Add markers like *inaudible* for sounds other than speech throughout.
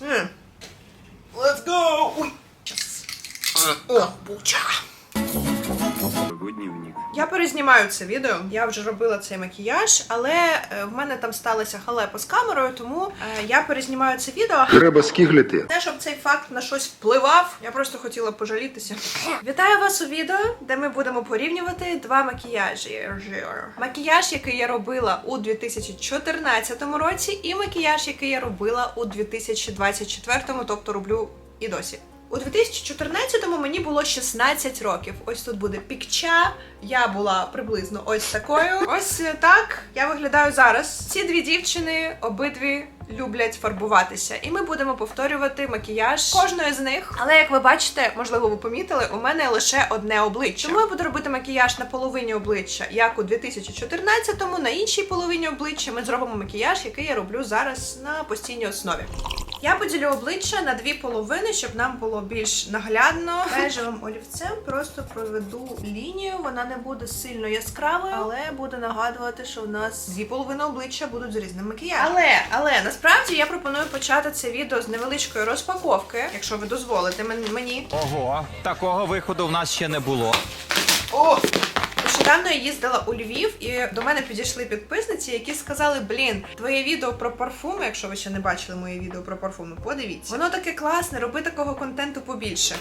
М. Let's go! Ой. Щас. Буча. дневник. Я перезнімаю це відео. Я вже робила цей макіяж, але е, в мене там сталася халепа з камерою, тому е, я перезнімаю це відео. Треба скиглити. Не щоб цей факт на щось впливав, я просто хотіла пожалітися. Вітаю вас у відео, де ми будемо порівнювати два макіяжі. Макіяж, який я робила у 2014 році, і макіяж, який я робила у 2024, тобто роблю і досі. У 2014-му мені було 16 років. Ось тут буде пікча. Я була приблизно ось такою. Ось так я виглядаю зараз. Ці дві дівчини обидві люблять фарбуватися, і ми будемо повторювати макіяж кожної з них. Але як ви бачите, можливо, ви помітили, у мене лише одне обличчя. Тому я буду робити макіяж на половині обличчя, як у 2014-му, на іншій половині обличчя ми зробимо макіяж, який я роблю зараз на постійній основі. Я поділю обличчя на дві половини, щоб нам було більш наглядно. Бежевим олівцем просто проведу лінію. Вона не буде сильно яскравою, але буде нагадувати, що в нас дві половини обличчя будуть з різним макіяжем. Але, але насправді я пропоную почати це відео з невеличкої розпаковки, якщо ви дозволите мен- мені. Ого, такого виходу в нас ще не було. О! Нещодавно я їздила у Львів, і до мене підійшли підписниці, які сказали: Блін, твоє відео про парфуми, якщо ви ще не бачили моє відео про парфуми, подивіться. Воно таке класне, роби такого контенту побільше.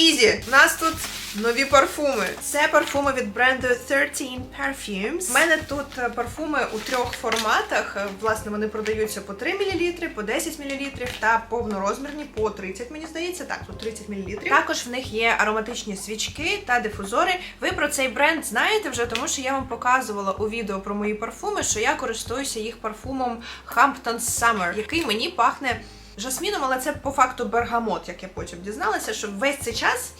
Ізі, у нас тут нові парфуми. Це парфуми від бренду 13 Perfumes. У мене тут е, парфуми у трьох форматах. Власне, вони продаються по 3 мл, по 10 мл та повнорозмірні по 30, мені здається. Так, тут 30 мл. Також в них є ароматичні свічки та дифузори. Ви про цей бренд знаєте вже, тому що я вам показувала у відео про мої парфуми, що я користуюся їх парфумом Hampton Summer, який мені пахне жасміном, але це по факту бергамот, як я потім дізналася, що весь цей час.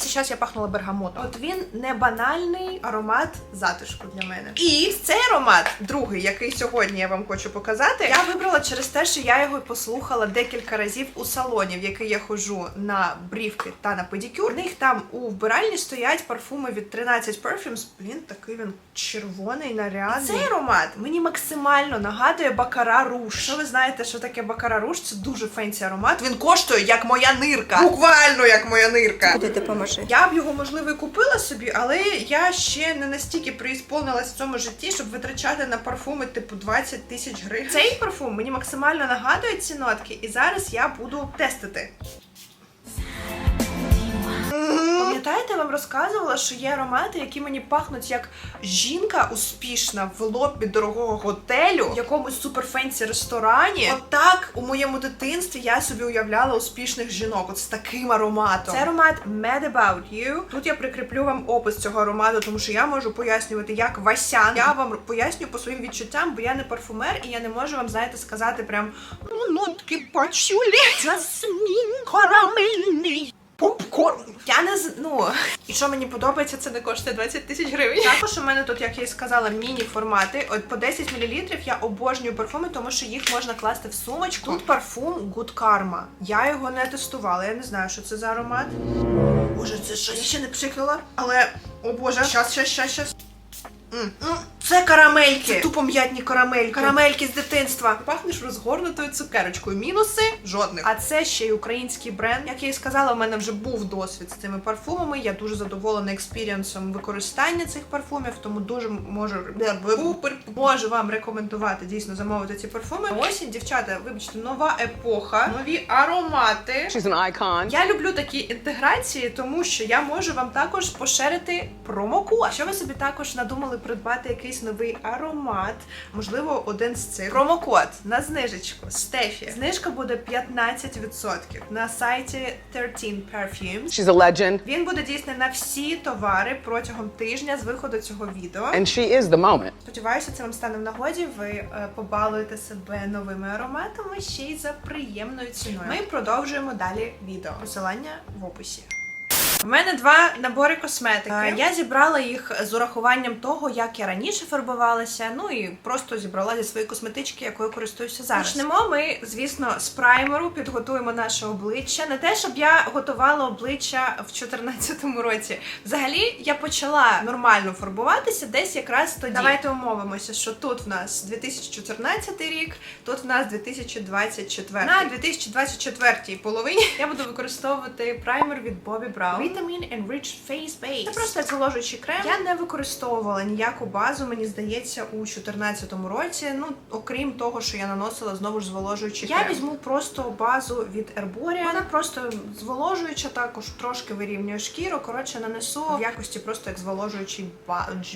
Цей час я пахнула бергамотом. От він не банальний аромат затишку для мене. І цей аромат, другий, який сьогодні я вам хочу показати, я вибрала через те, що я його послухала декілька разів у салоні, в який я ходжу на брівки та на педикюр. У них там у вбиральні стоять парфуми від 13 Perfumes. Блін, такий він червоний, нарядний. Цей аромат мені максимально нагадує Бакара Руш. Що ви знаєте, що таке Бакара Руш? Це дуже фенсі аромат. Він коштує як моя нирка. Буквально як моя нирка. Куди ти поможи? Я б його можливо і купила собі, але я ще не настільки преісполнилась в цьому житті, щоб витрачати на парфуми типу 20 тисяч гривень. Цей парфум мені максимально нагадує ці нотки, і зараз я буду тестити. Пам'ятаєте, я вам розказувала, що є аромати, які мені пахнуть як жінка успішна в лобі дорогого готелю, в якомусь суперфенсі ресторані. Отак у моєму дитинстві я собі уявляла успішних жінок. От з таким ароматом. Це аромат Mad About You. Тут я прикріплю вам опис цього аромату, тому що я можу пояснювати як Васян. Я вам пояснюю по своїм відчуттям, бо я не парфумер, і я не можу вам, знаєте, сказати прям ну, нотки пачулі. Жасмін карамельний. Попкорн. Я не з- ну і що мені подобається, це не коштує 20 тисяч гривень. Також у мене тут, як я і сказала, міні-формати. От по 10 мл я обожнюю парфуми, тому що їх можна класти в сумочку. Тут парфум Good Karma. Я його не тестувала, я не знаю, що це за аромат. Боже, це що? Я ще не пшикнула, але о боже, щас, щас, щас, щас. М, м, Це карамельки. Це тупо м'ятні карамельки. Карамельки з дитинства. Пахнеш розгорнутою цукерочкою. Мінуси жодних. А це ще й український бренд. Як я і сказала, у мене вже був досвід з цими парфумами. Я дуже задоволена експірієнсом використання цих парфумів, тому дуже можу можу вам рекомендувати дійсно замовити ці парфуми. Осінь, дівчата, вибачте, нова епоха, нові аромати. She's an icon. Я люблю такі інтеграції, тому що я можу вам також поширити промокод. Якщо ви собі також надумали придбати якийсь новий аромат, можливо, один з цих промокод на знижечку Стефі. Знижка буде 15% на сайті 13 Perfumes. She's a legend. Він буде дійсний на всі товари протягом тижня з виходу цього відео. And she is the moment. Сподіваюся, це вам стане в нагоді. Ви е, побалуєте себе новими ароматами ще й за приємною ціною. Ми продовжуємо далі відео. Посилання в описі. У мене два набори косметики. Я зібрала їх з урахуванням того, як я раніше фарбувалася. Ну і просто зібрала зі своєї косметички, якою користуюся зараз. Почнемо ми, звісно, з праймеру. Підготуємо наше обличчя. Не те, щоб я готувала обличчя в 2014 році. Взагалі, я почала нормально фарбуватися десь якраз тоді. Давайте умовимося, що тут в нас 2014 рік, тут в нас 2024. На 2024 половині я буду використовувати праймер від Bobbi Brown. Vitamin Enriched Face Base. Це просто зволожуючий крем. Я не використовувала ніяку базу, мені здається, у 2014 році. Ну, окрім того, що я наносила знову ж зволожуючий крем. Я візьму просто базу від Erboria. Вона просто зволожуюча, також трошки вирівнює шкіру. Коротше, нанесу в якості просто як зволожуючий бадж.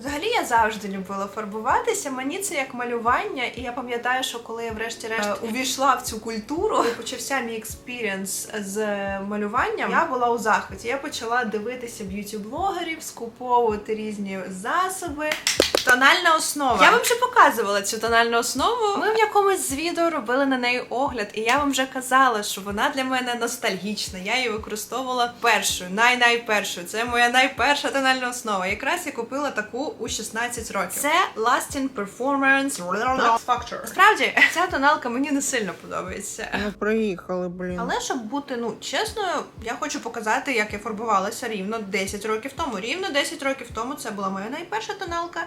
Взагалі я завжди любила фарбуватися. Мені це як малювання, і я пам'ятаю, що коли я врешті-решт е, увійшла в цю культуру, почався мій експірієнс з малюванням. Я була у захваті. Я почала дивитися б'юті-блогерів, скуповувати різні засоби. Тональна основа. Я вам вже показувала цю тональну основу. Ми в якомусь з відео робили на неї огляд, і я вам вже казала, що вона для мене ностальгічна. Я її використовувала першою, най-найпершою. Це моя найперша тональна основа. Якраз я купила таку у 16 років. Це Lasting Performance Factor. Справді, ця тоналка мені не сильно подобається. Ну, приїхали, блін. Але щоб бути ну чесною, я хочу показати, як я фарбувалася рівно 10 років тому. Рівно 10 років тому це була моя найперша тоналка.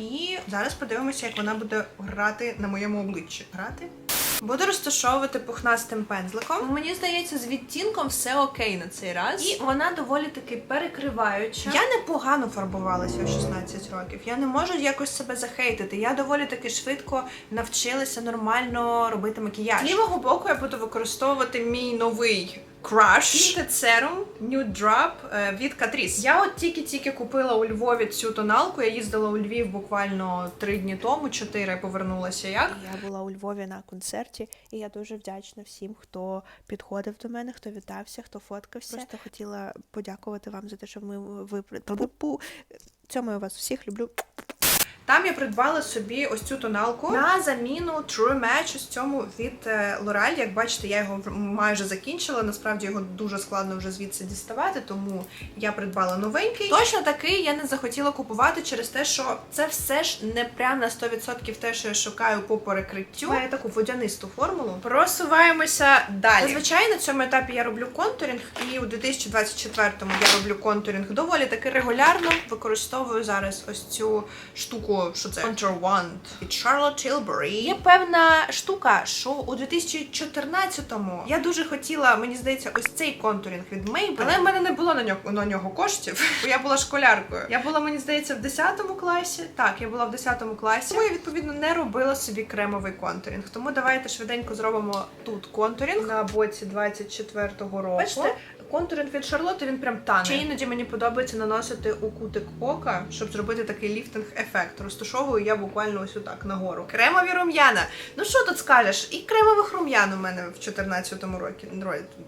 І зараз подивимося, як вона буде грати на моєму обличчі. Грати? Буду розташовувати пухнастим пензликом. Мені здається, з відтінком все окей на цей раз. І вона доволі таки перекриваюча. Я непогано фарбувалася у 16 років. Я не можу якось себе захейтити. Я доволі таки швидко навчилася нормально робити макіяж. З лівого боку я буду використовувати мій новий Crush Tinted Serum Nude Drop е, від Catrice. Я от тільки-тільки купила у Львові цю тоналку. Я їздила у Львів буквально три дні тому, чотири повернулася як. Я була у Львові на концерті, і я дуже вдячна всім, хто підходив до мене, хто вітався, хто фоткався. Просто хотіла подякувати вам за те, що ми ви Цьому я вас всіх люблю. Там я придбала собі ось цю тоналку на заміну True Match ось цьому від е, L'Oreal. Як бачите, я його майже закінчила. Насправді його дуже складно вже звідси діставати, тому я придбала новенький. Точно такий я не захотіла купувати через те, що це все ж не прям на 100% те, що я шукаю по перекриттю. Має таку водянисту формулу. Просуваємося далі. Зазвичай на цьому етапі я роблю контуринг, і у 2024-му я роблю контуринг доволі таки регулярно. Використовую зараз ось цю штуку, що це Wand від Charlotte Tilbury. Є певна штука, що у 2014-му я дуже хотіла, мені здається, ось цей контуринг від Maybelline, але в мене не було на нього на нього коштів, бо *laughs* я була школяркою. Я була, мені здається, в 10 класі. Так, я була в 10 класі. Тому я відповідно не робила собі кремовий контуринг. Тому давайте швиденько зробимо тут контуринг на боці 24-го року. Бачите, контуринг від Шарлотти він прям тане. Ще іноді мені подобається наносити у кутик ока, щоб зробити такий ліфтинг-ефект. Розташовую я буквально ось отак нагору. Кремові рум'яна. Ну що тут скажеш? І кремових рум'ян у мене в 14-му році,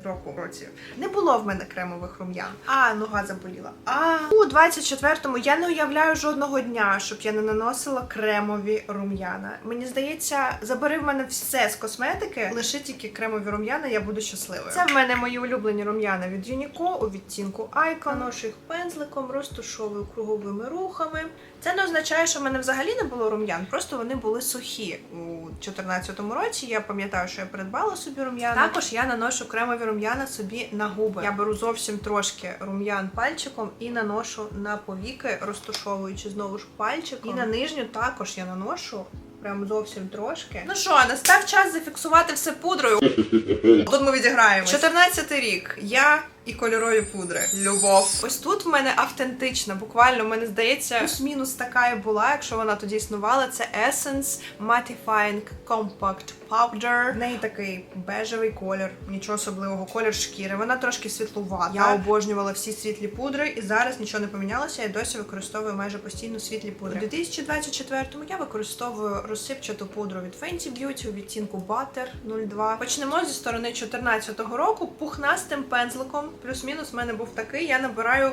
року році. Не було в мене кремових рум'ян. А, нога заболіла. А у 24-му я не уявляю жодного дня, щоб я не наносила кремові рум'яна. Мені здається, забери в мене все з косметики, лише тільки кремові рум'яна, я буду щасливою. Це в мене мої улюблені рум'яна від Unico у відтінку Icon. Наношу їх пензликом, розташовую круговими рухами. Це не означає, що в мене взагалі не було рум'ян, просто вони були сухі у 2014 році. Я пам'ятаю, що я придбала собі рум'яна. Також я наношу кремові рум'яна собі на губи. Я беру зовсім трошки рум'ян пальчиком і наношу на повіки, розташовуючи знову ж пальчиком. І на нижню також я наношу. Прям зовсім трошки. Ну що, настав час зафіксувати все пудрою. *laughs* Тут ми відіграємо. 14 рік. Я і кольорові пудри. Любов. Ось тут в мене автентична. Буквально, мене здається, плюс-мінус така і була, якщо вона тоді існувала. Це Essence Mattifying Compact Powder. В неї такий бежевий колір, нічого особливого, колір шкіри. Вона трошки світлувата. Я обожнювала всі світлі пудри, і зараз нічого не помінялося. Я досі використовую майже постійно світлі пудри. У 2024-му я використовую розсипчату пудру від Fenty Beauty у відтінку Butter 02. Почнемо зі сторони 2014 року. Пухнастим пензликом, плюс-мінус в мене був такий. Я набираю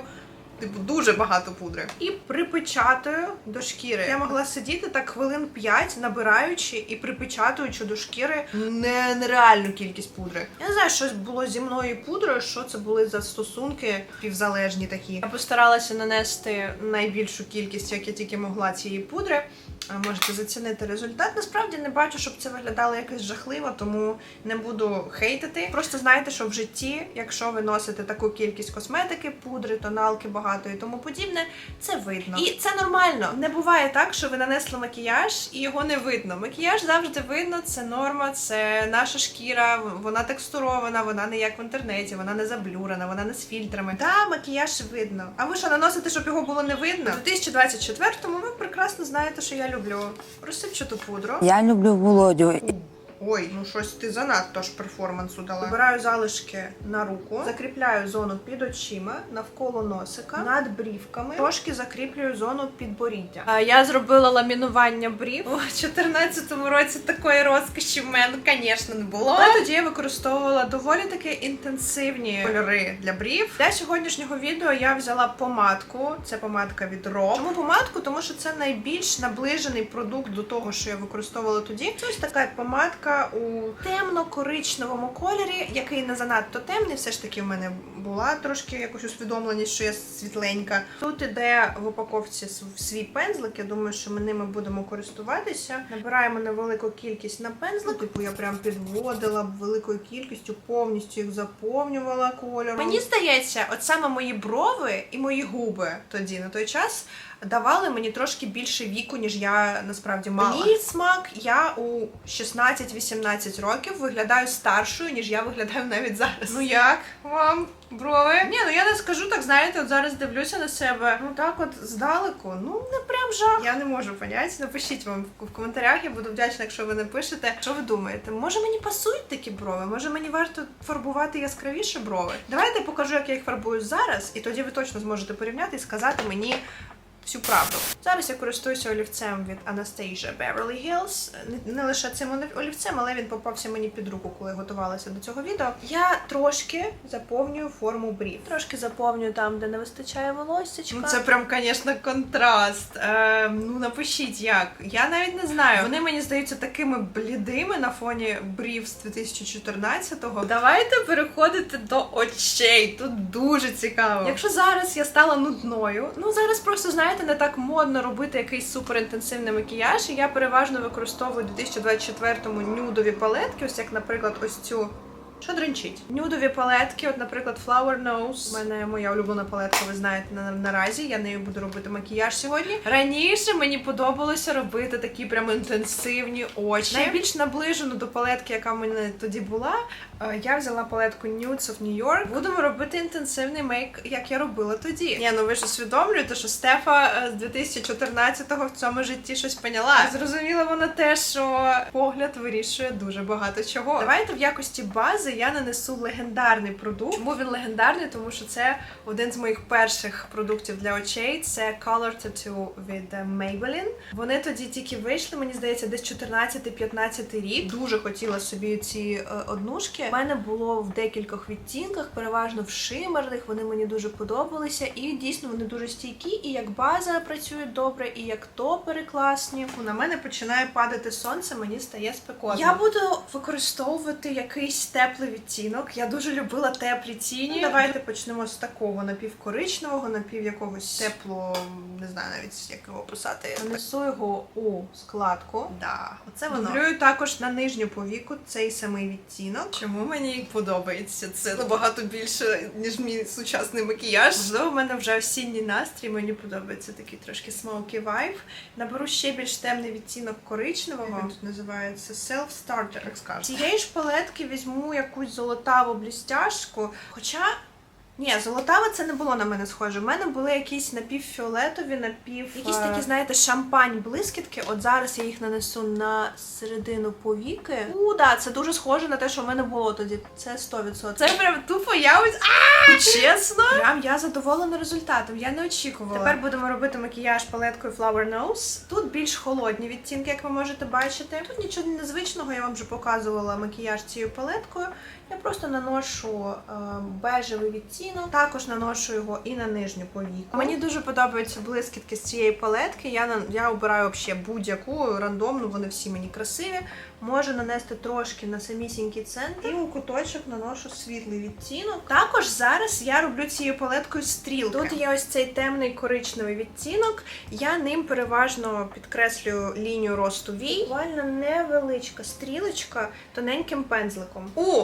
типу дуже багато пудри. І припечатую до шкіри. Я могла сидіти так хвилин 5, набираючи і припечатуючи до шкіри не- нереальну кількість пудри. Я не знаю, що було зі мною пудрою, що це були за стосунки півзалежні такі. Я постаралася нанести найбільшу кількість, як я тільки могла цієї пудри. А Можете зацінити результат. Насправді не бачу, щоб це виглядало якось жахливо, тому не буду хейтити. Просто знайте, що в житті, якщо ви носите таку кількість косметики, пудри, тоналки багато і тому подібне, це видно. І це нормально. Не буває так, що ви нанесли макіяж і його не видно. Макіяж завжди видно, це норма, це наша шкіра, вона текстурована, вона не як в інтернеті, вона не заблюрена, вона не з фільтрами. Да, макіяж видно. А ви що наносите, щоб його було не видно? У 2024-му ви прекрасно знаєте, що я люблю розсипчату пудру. Я люблю Володю. Ой, ну щось ти занадто ж перформансу дала. Вибираю залишки на руку, закріпляю зону під очима, навколо носика, над брівками. Трошки закріплюю зону підборіддя. А, я зробила ламінування брів. У 14-му році такої розкоші в мене, звісно, не було. Але тоді я використовувала доволі таки інтенсивні кольори для брів. Для сьогоднішнього відео я взяла помадку. Це помадка від Ро. Чому помадку? Тому що це найбільш наближений продукт до того, що я використовувала тоді. Це ось така помадка у темно-коричневому кольорі, який не занадто темний. Все ж таки в мене була трошки якось усвідомленість, що я світленька. Тут іде в упаковці свій пензлик. Я думаю, що ми ними будемо користуватися. Набираємо невелику кількість на пензлик. Типу я прям підводила великою кількістю, повністю їх заповнювала кольором. Мені здається, от саме мої брови і мої губи тоді на той час давали мені трошки більше віку, ніж я насправді мала. Мені смак, я у 16-18 років виглядаю старшою, ніж я виглядаю навіть зараз. Ну як вам? Брови? Ні, ну я не скажу так, знаєте, от зараз дивлюся на себе. Ну так от здалеку. Ну не прям жах. Я не можу поняти. Напишіть вам в коментарях, я буду вдячна, якщо ви напишете. Що ви думаєте? Може мені пасують такі брови? Може мені варто фарбувати яскравіше брови? Давайте я покажу, як я їх фарбую зараз, і тоді ви точно зможете порівняти і сказати мені всю правду. Зараз я користуюся олівцем від Anastasia Beverly Hills. Не, лише цим олівцем, але він попався мені під руку, коли готувалася до цього відео. Я трошки заповнюю форму брів. Трошки заповнюю там, де не вистачає волоссячка. Ну це прям, звісно, контраст. Е, ну напишіть як. Я навіть не знаю. Вони мені здаються такими блідими на фоні брів з 2014-го. Давайте переходити до очей. Тут дуже цікаво. Якщо зараз я стала нудною, ну зараз просто знаєте, не так модно робити якийсь суперінтенсивний макіяж. І я переважно використовую у 2024-му нюдові палетки, ось як, наприклад, ось цю. Що дренчить? Нюдові палетки, от, наприклад, Flower Nose. У мене моя улюблена палетка, ви знаєте, на, наразі. Я нею буду робити макіяж сьогодні. Раніше мені подобалося робити такі прям інтенсивні очі. Найбільш наближену до палетки, яка в мене тоді була. е, Я взяла палетку Nudes of New York. Будемо робити інтенсивний мейк, як я робила тоді. Ні, ну ви ж усвідомлюєте, що Стефа е, з 2014-го в цьому житті щось поняла. Зрозуміла вона те, що погляд вирішує дуже багато чого. Давайте в якості бази я нанесу легендарний продукт. Чому він легендарний? Тому що це один з моїх перших продуктів для очей. Це Color Tattoo від Maybelline. Вони тоді тільки вийшли, мені здається, десь 14-15 рік. Дуже хотіла собі ці е, однушки. У мене було в декількох відтінках, переважно в шимерних. Вони мені дуже подобалися, і дійсно вони дуже стійкі. І як база працюють добре, і як топери класні. На мене починає падати сонце, мені стає спекотно. Я буду використовувати якийсь теплий відтінок. Я дуже любила теплі тіні. Ну, давайте почнемо з такого напівкоричневого, напів якогось тепло, не знаю навіть як його писати. Нанесу його у складку. Да, оце воно. Дублюю також на нижню повіку цей самий відтінок. Чому мені подобається? Це набагато більше, ніж мій сучасний макіяж. Можливо, в мене вже осінній настрій. Мені подобається такий трошки смокі вайб. Наберу ще більш темний відтінок коричневого. Він тут називається Self-Starter, так скажу. Цієї ж палетки візьму якусь золотаву блістяшку. Хоча. Ні, золотаве це не було на мене схоже. У мене були якісь напівфіолетові, напів. Якісь такі, знаєте, шампань блискітки. От зараз я їх нанесу на середину повіки. У, да, це дуже схоже на те, що в мене було тоді. Це 100%. Це прям тупо я ось. Чесно? Прям я задоволена результатом. Я не очікувала. Тепер будемо робити макіяж палеткою Flower Nose. Тут більш холодні відтінки, як ви можете бачити. Тут нічого незвичного, я вам вже показувала макіяж цією палеткою. Я просто наношу е, бежевий відтінок. Відтінок. Також наношу його і на нижню повіку. Мені дуже подобаються блискітки з цієї палетки. Я на я обираю взагалі будь-яку рандомну, вони всі мені красиві. Можу нанести трошки на самісінький центр і у куточок наношу світлий відтінок. Також зараз я роблю цією палеткою стрілки. Тут є ось цей темний коричневий відтінок. Я ним переважно підкреслюю лінію росту вій. Буквально невеличка стрілочка тоненьким пензликом. У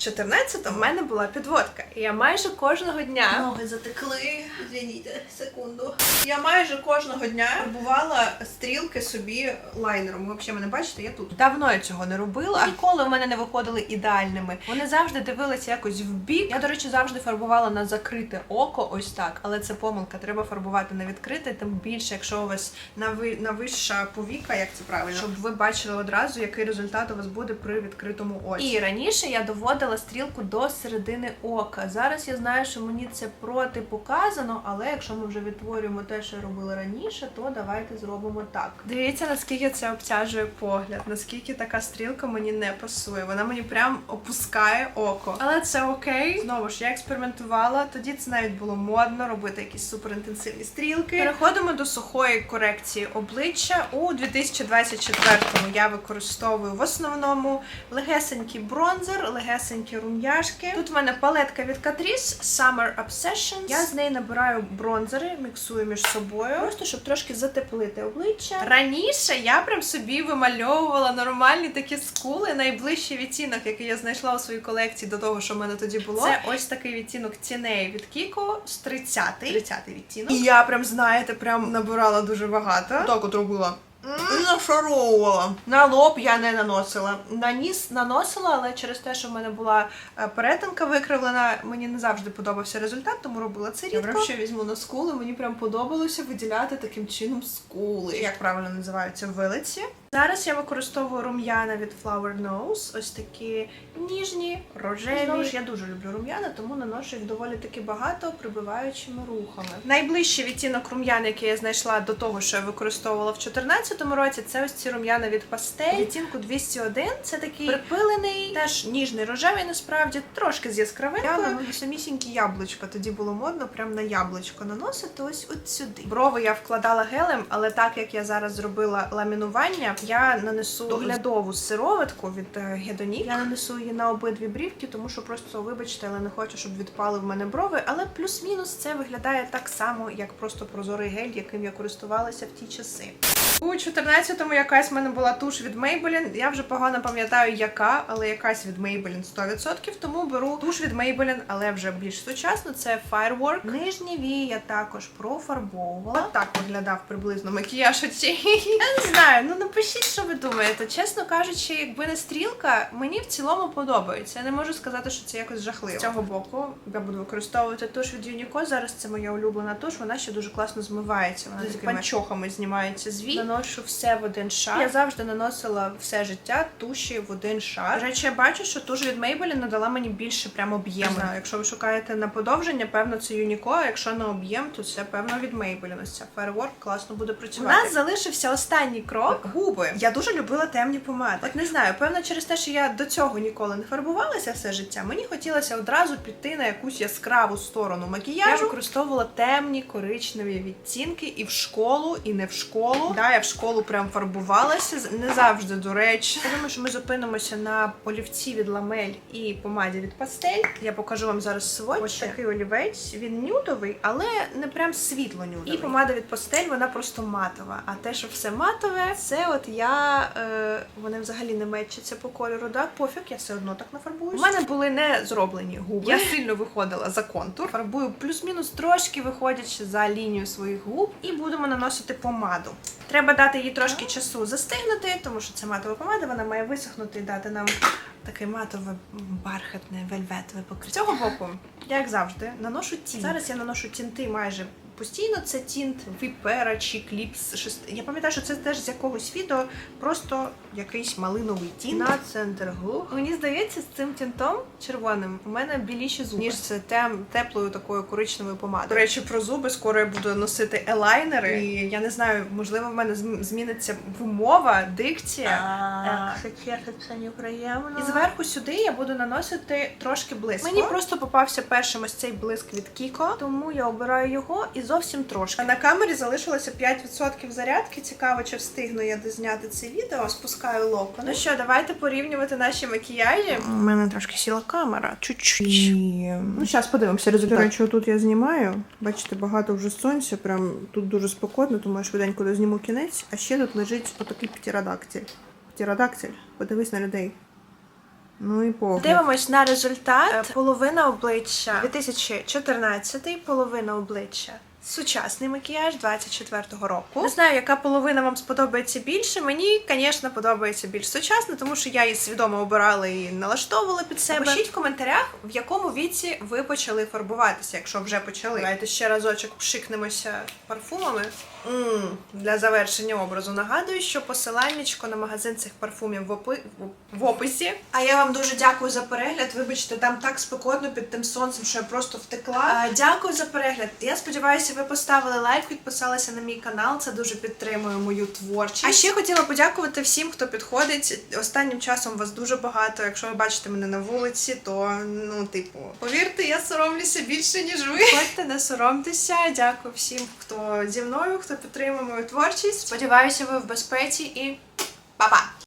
2014 в мене була підводка. Я майже кожного дня ноги затекли. Звініть, секунду. Я майже кожного дня фарбувала стрілки собі лайнером. Ви взагалі мене бачите, я тут. Давно я цього не робила. Ніколи в мене не виходили ідеальними. Вони завжди дивилися якось в бік. Я, до речі, завжди фарбувала на закрите око, ось так. Але це помилка. Треба фарбувати на відкрите, тим більше, якщо у вас нави... навища повіка, як це правильно, щоб ви бачили одразу, який результат у вас буде при відкритому оці. І раніше я доводила стрілку до середини ока. Зараз я знаю, що мені це протипоказано, але якщо ми вже відтворюємо те, що я робила раніше, то давайте зробимо так. Дивіться, наскільки це обтяжує погляд, наскільки така стрілка мені не пасує. Вона мені прям опускає око. Але це окей. Знову ж я експериментувала. Тоді це навіть було модно робити якісь суперінтенсивні стрілки. Переходимо до сухої корекції обличчя. У 2024-му я використовую в основному легесенький бронзер, легесенькі рум'яшки. Тут в мене палетка від Catrice Summer Obsessions. Я з неї набираю бронзери, міксую між собою, просто щоб трошки затеплити обличчя. Раніше я прям собі вимальовувала нормальні такі скули. Найближчий відтінок, який я знайшла у своїй колекції до того, що в мене тоді було. Це ось такий відтінок тіней від Кіко з 30 30 відтінок. І я прям, знаєте, прям набирала дуже багато. Так от робила. І нашаровувала. На лоб я не наносила. На ніс наносила, але через те, що в мене була е, перетинка викривлена, мені не завжди подобався результат, тому робила це рідко. Я ще візьму на скули. Мені прям подобалося виділяти таким чином скули. Як правильно називаються вилиці. Зараз я використовую рум'яна від Flower Nose. Ось такі ніжні, рожеві. Знову ж я дуже люблю рум'яна, тому наношу їх доволі таки багато прибиваючими рухами. Найближчий відтінок рум'ян, який я знайшла до того, що я використовувала в 2014 році, це ось ці рум'яна від пастель. Відтінку 201. Це такий припилений, теж ніжний рожевий, насправді, трошки з яскравинкою. Я самісінькі яблучка. Тоді було модно прям на яблучко наносити ось от сюди. Брови я вкладала гелем, але так як я зараз зробила ламінування, я нанесу доглядову сироватку від е, Гедонік. Я нанесу її на обидві брівки, тому що просто, вибачте, але не хочу, щоб відпали в мене брови. Але плюс-мінус це виглядає так само, як просто прозорий гель, яким я користувалася в ті часи. У 14-му якась в мене була туш від Maybelline. Я вже погано пам'ятаю, яка, але якась від Maybelline 100%. Тому беру туш від Maybelline, але вже більш сучасно. Це Firework. Нижні вії я також профарбовувала. Так виглядав приблизно макіяж оцієї. Я не знаю, ну напишіть, що ви думаєте. Чесно кажучи, якби не стрілка, мені в цілому подобається. Я не можу сказати, що це якось жахливо. З цього боку я буду використовувати туш від Unico. Зараз це моя улюблена туш. Вона ще дуже класно змивається. Вона з панчохами знімається з вій. Наношу все в один шар. Я завжди наносила все життя туші в один шар. До речі, я бачу, що туш від Maybelline надала мені більше прям об'єму. Знаю, Якщо ви шукаєте на подовження, певно це Unico, а якщо на об'єм, то це певно від Maybelline. Ось ця Firework класно буде працювати. У нас залишився останній крок. Губи. Я дуже любила темні помади. От не знаю, певно, через те, що я до цього ніколи не фарбувалася все життя. Мені хотілося одразу піти на якусь яскраву сторону макіяжу. Я використовувала темні коричневі відтінки і в школу, і не в школу. Да, я в школу прям фарбувалася. Не завжди, до речі. Я думаю, що ми зупинимося на олівці від ламель і помаді від пастель. Я покажу вам зараз свой. Ось такий олівець. Він нюдовий, але не прям світло нюдовий. І помада від пастель, вона просто матова. А те, що все матове, це от я. Е, вони взагалі не мечаться по кольору. Да? Пофіг, я все одно так нафарбуюсь. У мене були не зроблені губи. Я сильно виходила за контур. Фарбую плюс-мінус трошки виходячи за лінію своїх губ, і будемо наносити помаду. Треба дати їй трошки часу застигнути, тому що це матова помада, вона має висохнути і дати нам таке матове бархатне вельветове покриття. З цього боку, як завжди, наношу тінь. Зараз я наношу тінти майже постійно. Це тінт Vipera чи 6. Я пам'ятаю, що це теж з якогось відео, просто якийсь малиновий тінт. На центр глух. Мені здається, з цим тінтом червоним у мене біліші зуби, ніж з тем, теплою такою коричневою помадою. До речі, про зуби скоро я буду носити елайнери. І я не знаю, можливо, в мене зміниться вимова, дикція. Це неприємно. І зверху сюди я буду наносити трошки блиску. Мені просто попався першим ось цей блиск від Кіко, тому я обираю його і зовсім трошки. А на камері залишилося 5% зарядки. Цікаво, чи встигну я дозняти це відео. Спускаю локон. Ну що, давайте порівнювати наші макіяжі. У мене трошки сіла камера. Чуть-чуть. Ну, зараз подивимося результат. До речі, тут я знімаю. Бачите, багато вже сонця. Прям тут дуже спокійно, тому я швиденько дозніму кінець. А ще тут лежить отакий птеродактиль. Птеродактиль, подивись на людей. Ну і погляд. Дивимось на результат. Половина обличчя 2014, половина обличчя. Сучасний макіяж 24-го року. Не знаю, яка половина вам сподобається більше. Мені, звісно, подобається більш сучасно, тому що я її свідомо обирала і налаштовувала під себе. Пишіть в коментарях, в якому віці ви почали фарбуватися, якщо вже почали. Давайте ще разочок пшикнемося парфумами. м для завершення образу нагадую, що посиланнячко на магазин цих парфумів в, опи... в описі. А я вам дуже дякую за перегляд. Вибачте, там так спекотно під тим сонцем, що я просто втекла. А, дякую за перегляд. Я сподіваюся, ви поставили лайк, підписалися на мій канал. Це дуже підтримує мою творчість. А ще хотіла подякувати всім, хто підходить. Останнім часом вас дуже багато. Якщо ви бачите мене на вулиці, то ну, типу, повірте, я соромлюся більше ніж ви. Ходьте, не соромтеся. Дякую всім, хто зі мною, хто підтримує мою творчість. Сподіваюся, ви в безпеці і па-па!